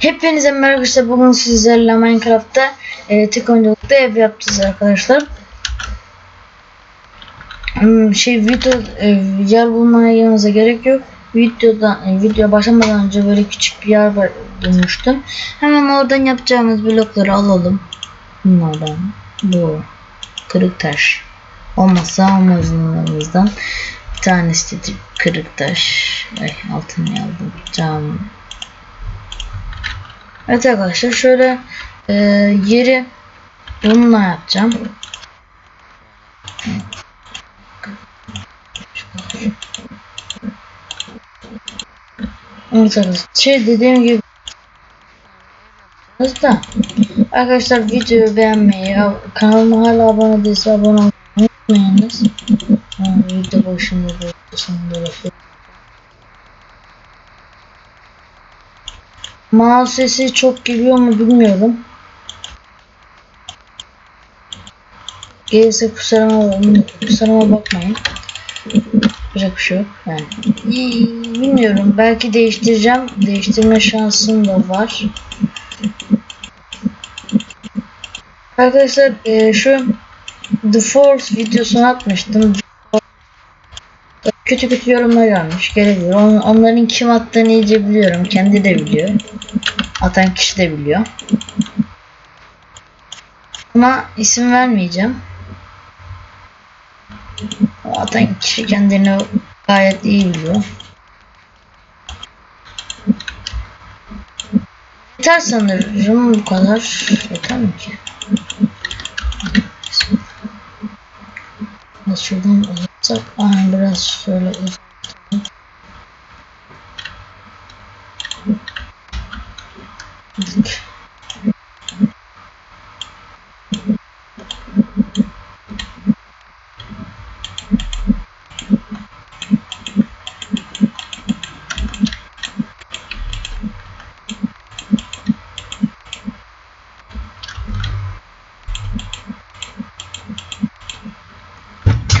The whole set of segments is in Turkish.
Hepinize merhaba arkadaşlar. Bugün sizlerle Minecraft'ta e, tek oyunculukta ev yapacağız arkadaşlar. Hmm, şey video e, yer bulmaya yanınıza gerek yok. Videodan e, video başlamadan önce böyle küçük bir yer bulmuştum. Hemen oradan yapacağımız blokları alalım. Bunlardan bu kırık taş olmazsa amacımızdan bir tanesi de kırık taş. Ay altını aldım. Cam Evet arkadaşlar şöyle e, yeri bununla yapacağım. Arkadaşlar şey dediğim gibi da arkadaşlar videoyu beğenmeyi kanalıma hala abone değilse abone olmayı unutmayınız. Yani video başında da sonunda da Mouse sesi çok geliyor mu bilmiyorum. Gelirse kusuruma, kusuruma bakmayın. Yapacak bir şey yok. Yani. Bilmiyorum. Belki değiştireceğim. Değiştirme şansım da var. Arkadaşlar e, şu The Force videosunu atmıştım. Kötü kötü yorumlar gelmiş. Gelebilir. On, onların kim attığını iyice biliyorum. Kendi de biliyor. Atan kişi de biliyor. Ama isim vermeyeceğim. O atan kişi kendini gayet iyi biliyor. Yeter sanırım bu kadar. Yeter mi ki? Şuradan uzatsak. Aha biraz şöyle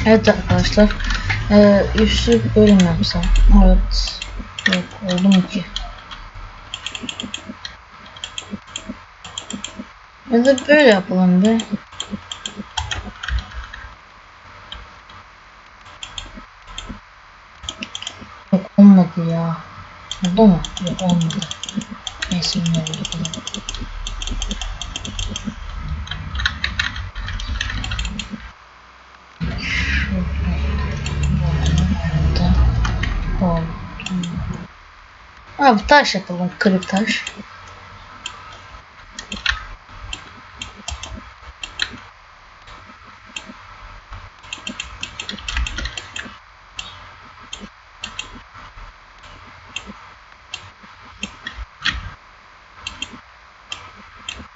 Evet arkadaşlar. Ee, üstü böyle mi yapsam? Evet. Yok oldu mu ki? Ya da böyle yapalım be. Yok olmadı ya. Oldu mu? Yok olmadı. Neyse ne? Oldu. Abi taş yapalım kırık taş.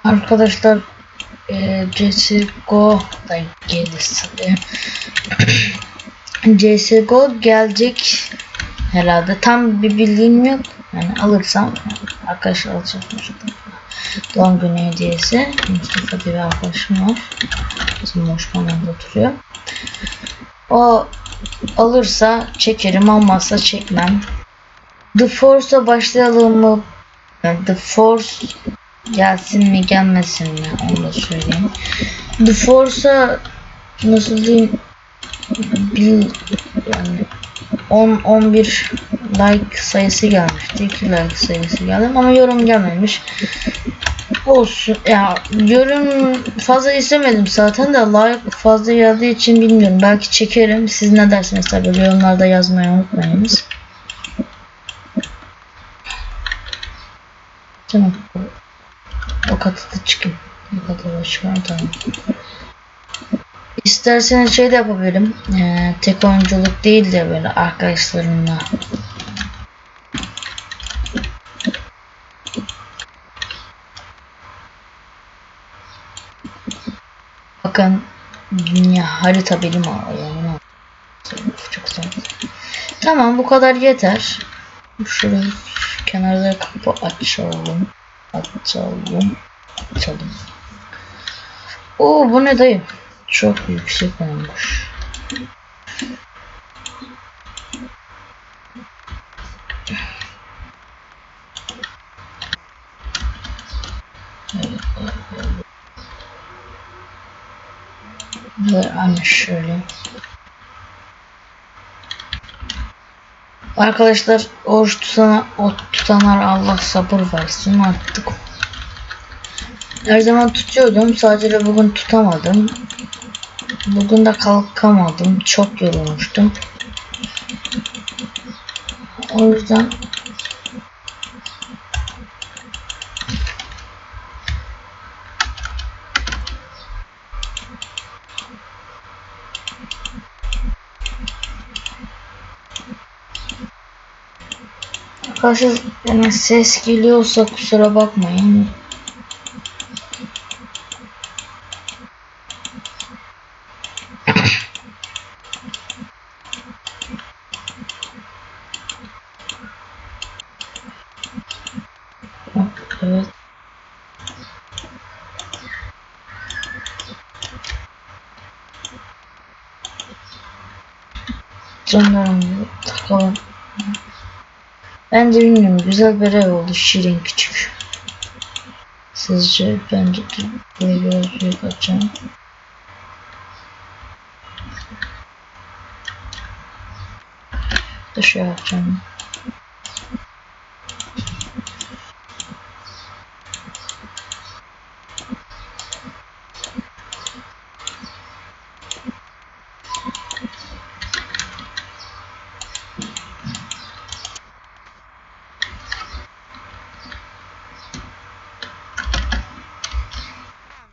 Arkadaşlar e, CSGO da geldi sanırım. CSGO gelecek herhalde. Tam bir bilgim yok. Yani alırsam arkadaşlar alacak Doğum günü hediyesi. Mustafa diye bir arkadaşım var. Bizim boş kanalda oturuyor. O alırsa çekerim almazsa çekmem. The Force'a başlayalım mı? Yani The Force gelsin mi gelmesin mi onu da söyleyeyim. The Force'a nasıl diyeyim bir yani 10 11 like sayısı gelmişti. 2 like sayısı geldi ama yorum gelmemiş. Olsun ya yorum fazla istemedim zaten de like fazla geldiği için bilmiyorum. Belki çekerim. Siz ne dersiniz tabii yorumlarda yazmayı unutmayınız. Tamam. O katı da çıkayım. O katı da çıkıyorum tamam. İsterseniz şey de yapabilirim. Ee, tek oyunculuk değil de böyle arkadaşlarımla. Bakın dünya harita benim ayağıma. Çok güzel. Tamam bu kadar yeter. Şurayı kenarda kapı açalım. Açalım. Açalım. Oo bu ne dayı? Çok yüksek olmuş. Ve anne şöyle. Arkadaşlar oruç tutana, o tutanlar Allah sabır versin artık. Her zaman tutuyordum. Sadece bugün tutamadım. Bugün de kalkamadım. Çok yorulmuştum. O yüzden Arkadaşlar yani ses geliyorsa kusura bakmayın. Evet. Canlarım takalım. Ben de bilmiyorum. Güzel bir ev oldu. Şirin küçük. Sizce bence de burayı biraz büyük açacağım. Da şey.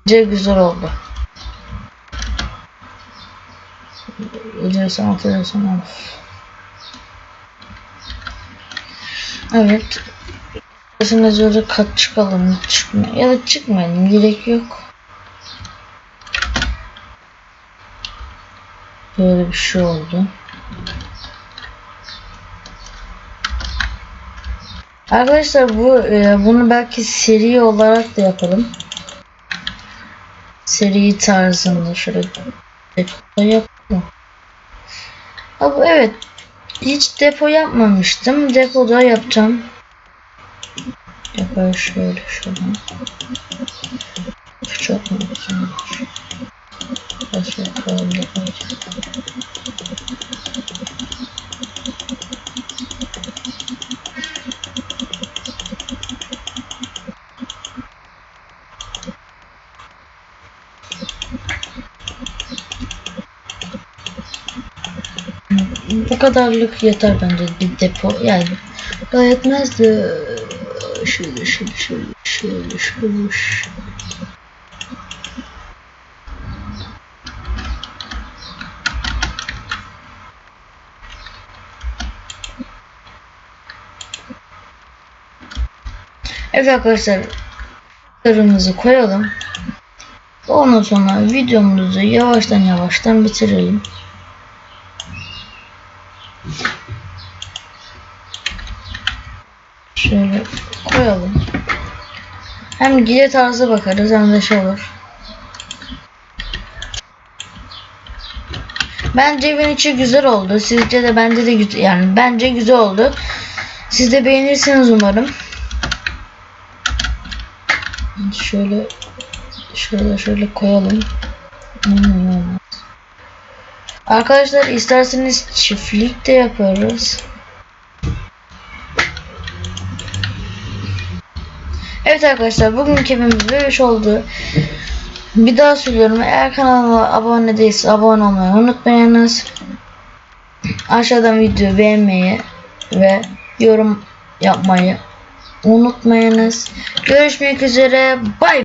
Bence güzel oldu. Ödüyorsan atıyorsan al. Evet. Şimdi böyle kat çıkalım çıkma ya da çıkmayalım gerek yok. Böyle bir şey oldu. Arkadaşlar bu e, bunu belki seri olarak da yapalım seri tarzında şöyle depo yapalım. Abi evet hiç depo yapmamıştım. Depoda yapacağım. Depoyu şöyle şöyle. Çok mu güzel. Başka koyalım Bu kadarlık yeter bence bir depo yani daha yetmez de şöyle şöyle şöyle şöyle şöyle şöyle. Evet arkadaşlar kırmızı koyalım. Ondan sonra videomuzu yavaştan yavaştan bitirelim. Şöyle koyalım. Hem gide tarzı bakarız hem de şey olur. Bence evin içi güzel oldu. Sizce de bence de güzel yani bence güzel oldu. Siz de beğenirsiniz umarım. Şöyle şöyle şöyle koyalım. Hmm. Arkadaşlar isterseniz çiftlik de yaparız. Evet arkadaşlar bugünkü evimiz böyle oldu. Bir daha söylüyorum eğer kanalıma abone değilse abone olmayı unutmayınız. Aşağıdan video beğenmeyi ve yorum yapmayı unutmayınız. Görüşmek üzere. Bay